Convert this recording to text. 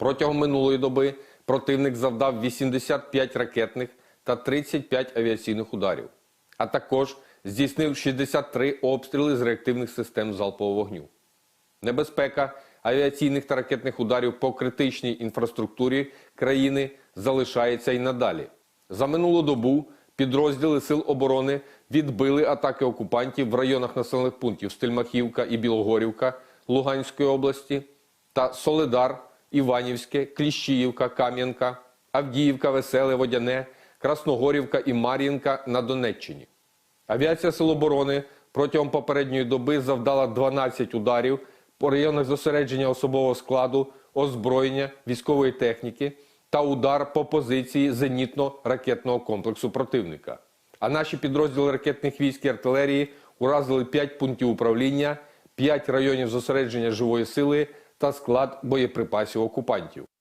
Протягом минулої доби противник завдав 85 ракетних та 35 авіаційних ударів, а також здійснив 63 обстріли з реактивних систем залпового вогню. Небезпека авіаційних та ракетних ударів по критичній інфраструктурі країни залишається і надалі. За минулу добу підрозділи Сил оборони відбили атаки окупантів в районах населених пунктів Стельмахівка і Білогорівка Луганської області та Соледар, Іванівське, Кліщіївка, Кам'янка, Авдіївка, Веселе, Водяне, Красногорівка і Мар'їнка на Донеччині. Авіація Сил оборони протягом попередньої доби завдала 12 ударів по районах зосередження особового складу, озброєння, військової техніки та удар по позиції зенітно-ракетного комплексу противника. А наші підрозділи ракетних військ і артилерії уразили 5 пунктів управління, 5 районів зосередження живої сили та склад боєприпасів окупантів.